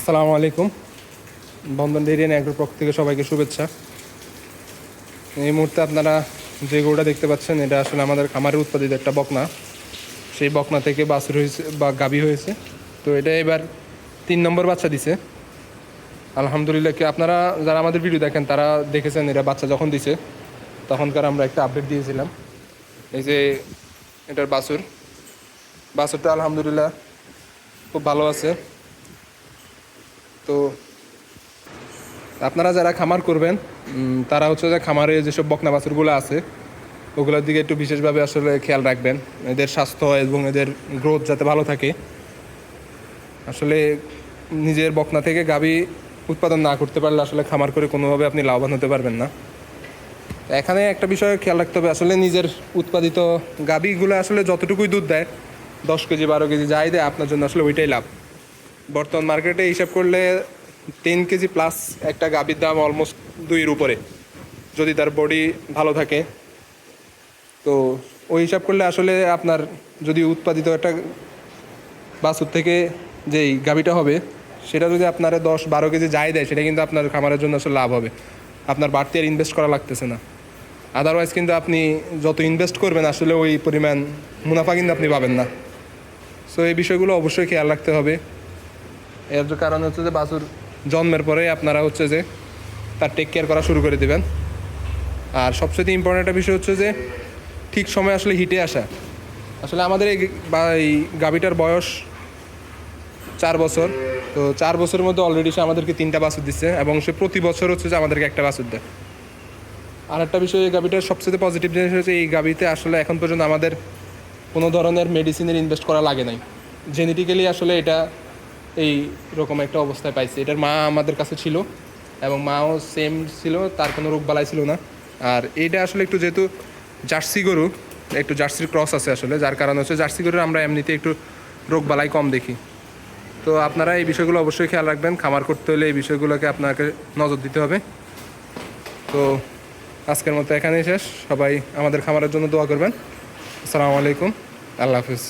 আসসালামু আলাইকুম। বন্ধন dairy and agro পক্ষ থেকে সবাইকে শুভেচ্ছা। এই মুহূর্তে আপনারা যে গরুটা দেখতে পাচ্ছেন, এটা আসলে আমাদের খামারের উৎপাদিত একটা বকনা। সেই বকনা থেকে বাছুর হয়েছে বা গাভী হয়েছে। তো এটা এবার তিন নম্বর বাচ্চা দিছে। আলহামদুলিল্লাহ কি আপনারা যারা আমাদের ভিডিও দেখেন, তারা দেখেছেন এটা বাচ্চা যখন দিছে, তখনকার আমরা একটা আপডেট দিয়েছিলাম। এই যে এটার বাছুর। বাছুরটা আলহামদুলিল্লাহ খুব ভালো আছে। তো আপনারা যারা খামার করবেন তারা হচ্ছে যে খামারে যেসব বকনা বাছুরগুলো আছে, ওগুলোর দিকে একটু বিশেষভাবে আসলে খেয়াল রাখবেন। এদের স্বাস্থ্য এবং এদের গ্রোথ যাতে ভালো থাকে। আসলে নিজের বকনা থেকে গাভী উৎপাদন না করতে পারলে আসলে খামার করে কোনোভাবে আপনি লাভবান হতে পারবেন না। এখানে একটা বিষয় খেয়াল রাখতে হবে, আসলে নিজের উৎপাদিত গাভীগুলো আসলে যতটুকুই দুধ দেয়, দশ কেজি, বারো কেজি যাই দেয়, আপনার জন্য আসলে ওইটাই লাভ। বর্তমান মার্কেটে হিসাব করলে টেন কেজি প্লাস একটা গাভীর দাম অলমোস্ট দুইয়ের উপরে, যদি তার বডি ভালো থাকে। তো ওই হিসাব করলে আসলে আপনার যদি উৎপাদিত একটা বাছুর থেকে যেই গাভীটা হবে, সেটা যদি আপনারা দশ বারো কেজি যাই দেয়, সেটা কিন্তু আপনার খামারের জন্য আসলে লাভ হবে। আপনার বাড়তি আর ইনভেস্ট করা লাগতেছে না। আদারওয়াইজ কিন্তু আপনি যত ইনভেস্ট করবেন, আসলে ওই পরিমাণ মুনাফা কিন্তু আপনি পাবেন না। সো এই বিষয়গুলো অবশ্যই খেয়াল রাখতে হবে। এর কারণ হচ্ছে যে বাছুর জন্মের পরে আপনারা হচ্ছে যে তার টেক কেয়ার করা শুরু করে দেবেন। আর সবচেয়ে ইম্পর্টেন্ট বিষয় হচ্ছে যে ঠিক সময় আসলে হিটে আসা। আসলে আমাদের এই গাভিটার বয়স চার বছর। তো চার বছরের মধ্যে অলরেডি সে আমাদেরকে তিনটা বাছুর দিচ্ছে এবং সে প্রতি বছর হচ্ছে যে আমাদেরকে একটা বাছুর দেয়। আর একটা বিষয়, এই গাভিটার সবচেয়ে পজিটিভ জিনিস হচ্ছে এই গাভিতে আসলে এখন পর্যন্ত আমাদের কোনো ধরনের মেডিসিনের ইনভেস্ট করা লাগে নাই। জেনেটিক্যালি আসলে এটা এই রকম একটা অবস্থায় পাইছি। এটার মা আমাদের কাছে ছিল এবং মাও সেম ছিল, তার কোনো রোগ বালাই ছিল না। আর এটা আসলে একটু যেহেতু জার্সি গরু, একটু জার্সির ক্রস আছে আসলে, যার কারণে হচ্ছে জার্সি গরুর আমরা এমনিতে একটু রোগ বালাই কম দেখি। তো আপনারা এই বিষয়গুলো অবশ্যই খেয়াল রাখবেন। খামার করতে হলে এই বিষয়গুলোকে আপনাকে নজর দিতে হবে। তো আজকের মতো এখানেই শেষ। সবাই আমাদের খামারের জন্য দোয়া করবেন। আসসালামু আলাইকুম। আল্লাহ হাফিজ।